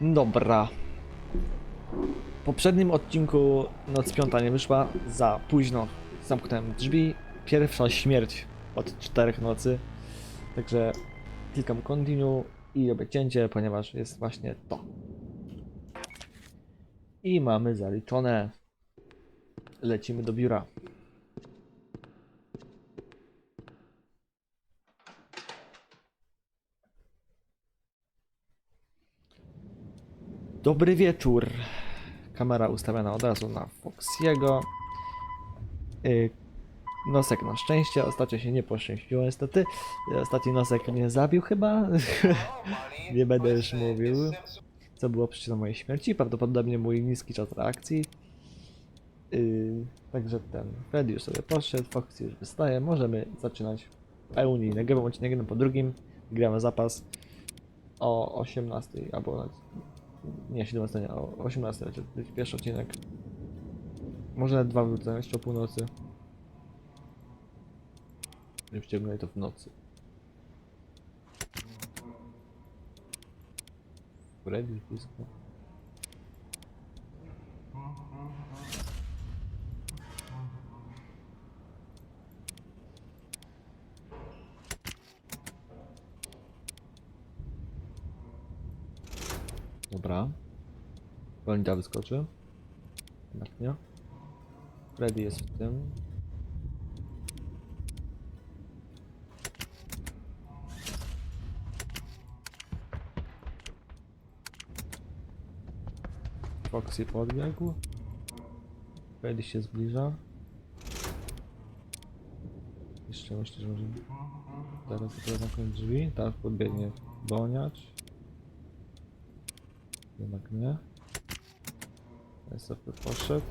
Dobra. W poprzednim odcinku Noc Piąta nie wyszła, za późno zamknąłem drzwi. Pierwsza śmierć od czterech nocy. Także klikam continue i robię cięcie, ponieważ jest właśnie to. I mamy zaliczone. Lecimy do biura. Dobry wieczór. Kamera ustawiona od razu na Foxiego. Yy, nosek na szczęście, ostatnio się nie poszczęściło niestety. Yy, Ostatni nosek mnie zabił chyba. nie będę już mówił. Co było przyczyną mojej śmierci? Prawdopodobnie mój niski czas reakcji. Yy, także ten Freddy już sobie poszedł, Foxy już wystaje. Możemy zaczynać pełni. Nagrywam odcinek jeden po drugim. Gramy zapas o 18 albo nie, 17, nie, o 18 lecie, to jest pierwszy odcinek. Może nawet dwa wrócę, jeszcze o północy. Nie ściągnę to w nocy. Freddy blisko. Dobra. Wolnita wyskoczy. Jednak nie. Freddy jest w tym. Foxy podbiegł. Freddy się zbliża. Jeszcze myślę, że może teraz zamknąć drzwi. Tak, podbiegnie goniać. Jednak nie. Sobie poszedł.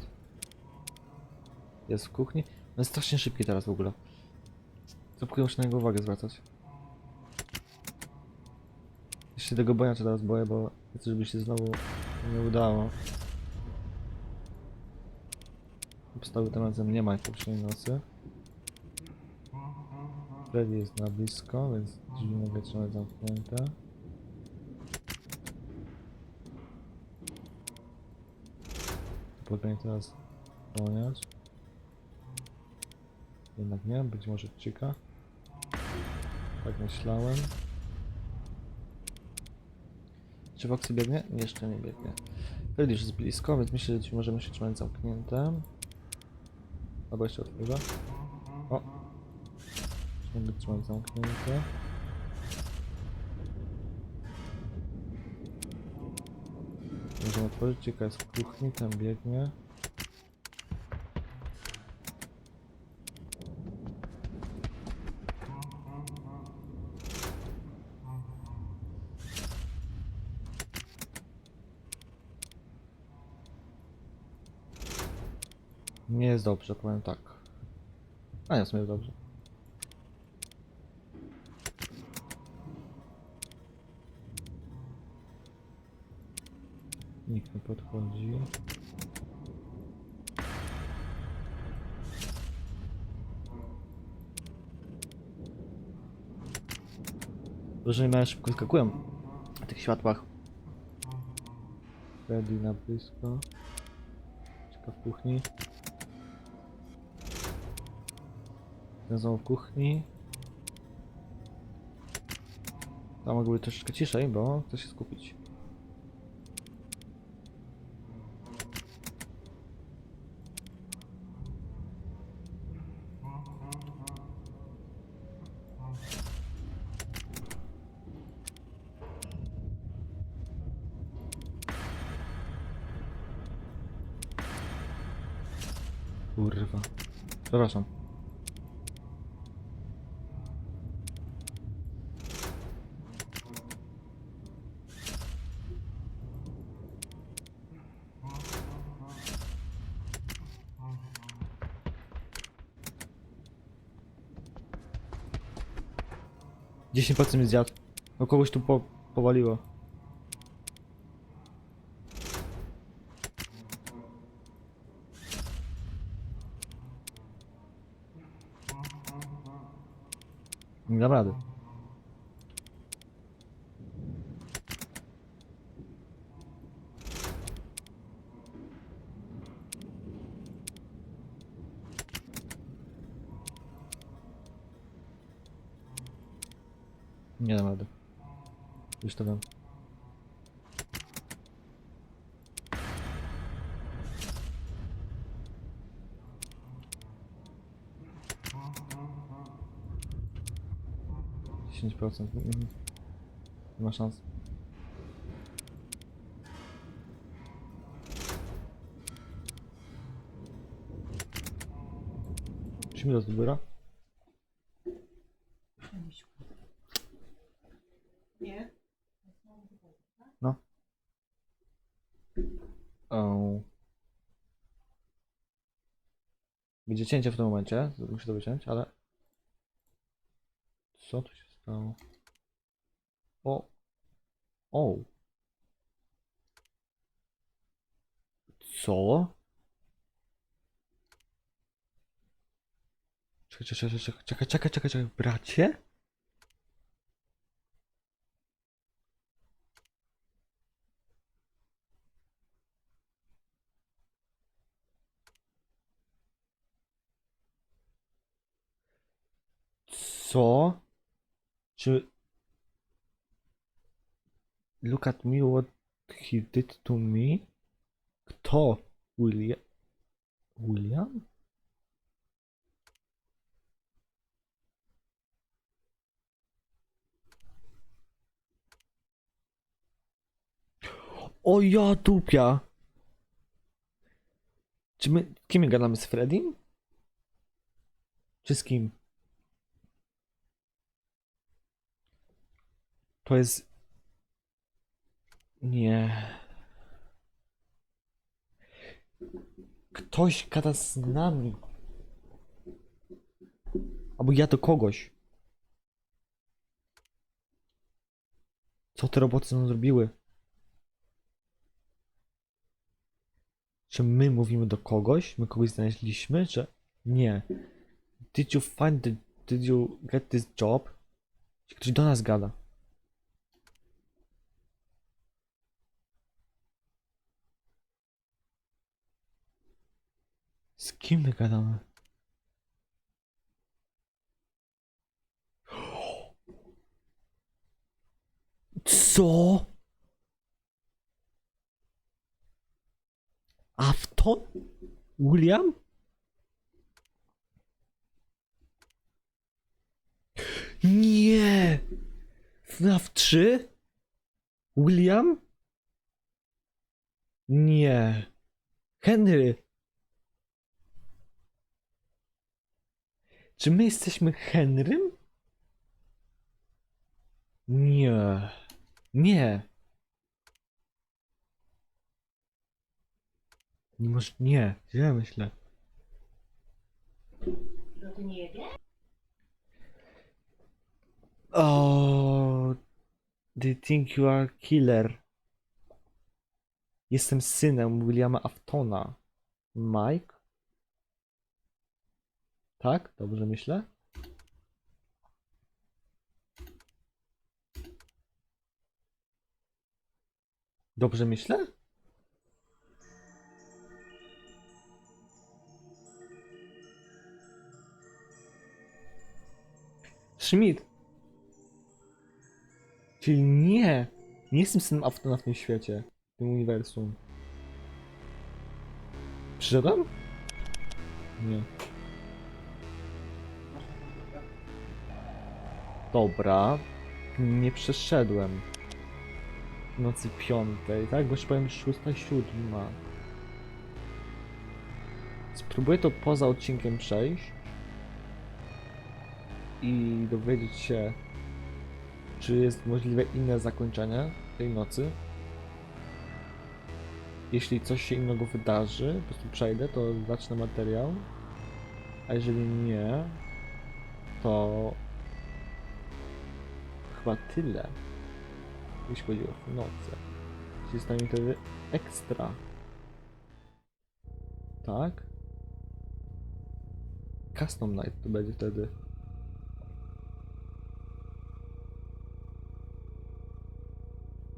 Jest w kuchni. No jest strasznie szybki teraz w ogóle. Zapkuję muszę na niego uwagę zwracać. Jeszcze tego boja teraz boję, bo chcę, żeby się znowu nie udało. Obstawy tym razem nie ma jak poprzedniej nocy. Freddy jest na blisko, więc drzwi mogę trzymać zamknięte. Podanie teraz dołaniać. Jednak nie, być może czyka. Tak myślałem. Czy Foxy biegnie? Jeszcze nie biegnie. Freddy już jest blisko, więc myślę, że możemy się trzymać zamknięte. Albo jeszcze otworzę. O! Mogę trzymać zamknięte. Możemy otworzyć, cieka jest w kuchni, tam biegnie. Nie jest dobrze, powiem tak. A nie, w sumie jest dobrze. Nikt nie podchodzi. Jeżeli mają szybko skakują na tych światłach. Freddy na blisko. Czeka w kuchni. Znowu w kuchni. Tam mogę być troszeczkę ciszej, bo chcę się skupić. Kurwa. Przepraszam. Dziesięć mi zjadł. No kogoś tu po powaliło. Enganado. Nie ma rady. Już to wiem. Dziesięć procent. Mhm. Nie ma szans. Czy mi to zbiera? Nie? No. O. Będzie cięcie w tym momencie. Muszę to wyciąć, ale. Co tu się O. O. Co? Czekaj, czekaj, czekaj, czekaj, czekaj, czekaj, czekaj, bracie? Co? Czy... Look at me, what he did to me? Kto? William? William? O ja dupia! Czy my... Kim my gadamy z Freddym? Czy z kim? To jest. Nie. Ktoś gada z nami. Albo ja do kogoś. Co te roboty nam zrobiły? Czy my mówimy do kogoś? My kogoś znaleźliśmy? Czy nie? Did you find the... Did you get this job? Czy ktoś do nas gada? Z kim my gadamy? Co? Afton? William? Nie! FNAF 3? William? Nie. Henry. Czy my jesteśmy Henrym? Nie. Nie. Nie może. Nie. Źle myślę. Wiesz? Oh. They think you are killer. Jestem synem Williama Aftona. Mike? Tak? Dobrze myślę? Dobrze myślę? Schmidt. Czyli nie. Nie jestem synem Aftona w tym świecie. W tym uniwersum. Przyszedłem? Nie. Dobra. Nie przeszedłem. Nocy piątej, tak? Bo już powiem szósta, siódma. Spróbuję to poza odcinkiem przejść. I dowiedzieć się, czy jest możliwe inne zakończenie tej nocy. Jeśli coś się innego wydarzy, po prostu przejdę, to zacznę materiał. A jeżeli nie, to chyba tyle. Jeśli chodzi o noce. Jeśli stanie mi wtedy ekstra. Tak? Custom Night to będzie wtedy.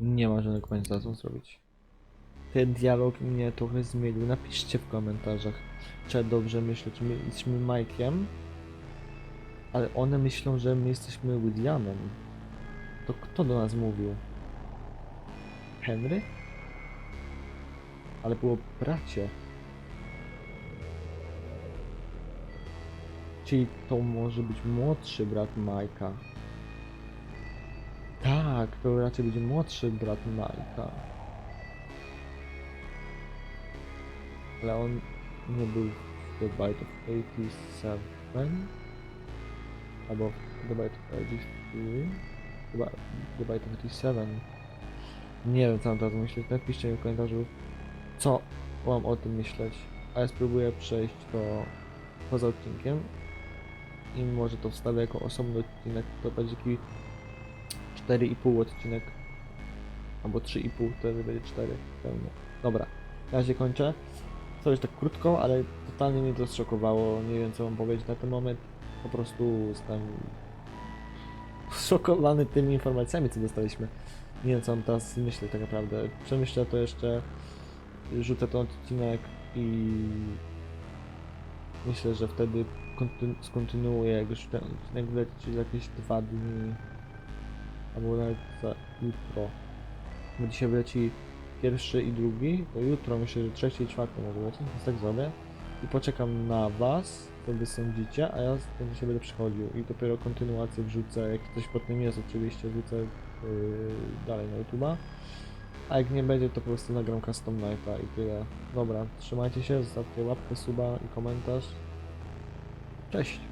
Nie ma żadnego końca co zrobić. Ten dialog mnie trochę zmienił. Napiszcie w komentarzach, czy dobrze myślę, czy my jesteśmy Mike'iem, ale one myślą, że my jesteśmy Williamem. To kto do nas mówił? Henry? Ale było bracie. Czyli to może być młodszy brat Majka. Tak, to raczej będzie młodszy brat Majka. Ale on nie był w The Bite of 87? Albo w The Bite of 83? Chyba Bite of 87. Nie wiem co mam teraz myśleć. Napiszcie mi w komentarzu, co mam o tym myśleć. A ja spróbuję przejść to poza odcinkiem. I może to wstawię jako osobny odcinek. To będzie taki 4,5 odcinek. Albo 3,5, wtedy będzie 4 pełne. Dobra, na razie kończę. To już tak krótko, ale totalnie mnie to zszokowało. Nie wiem co mam powiedzieć na ten moment. Po prostu jestem zszokowany tymi informacjami, co dostaliśmy. Nie wiem co mam teraz myśleć tak naprawdę. Przemyślę to jeszcze, rzucę ten odcinek i myślę, że wtedy kontynu- skontynuuję, jak już ten odcinek wleci jakieś dwa dni, albo nawet za jutro. Bo dzisiaj wleci pierwszy i drugi, to jutro myślę, że trzeci i czwarty może lecieć, więc tak zrobię. I poczekam na was, co wy sądzicie, a ja będę się będę przychodził i dopiero kontynuację wrzucę, jak coś po tym jest oczywiście, wrzucę yy, dalej na YouTube'a. A jak nie będzie, to po prostu nagram custom nighta i tyle. Dobra, trzymajcie się, zostawcie łapkę, suba i komentarz. Cześć!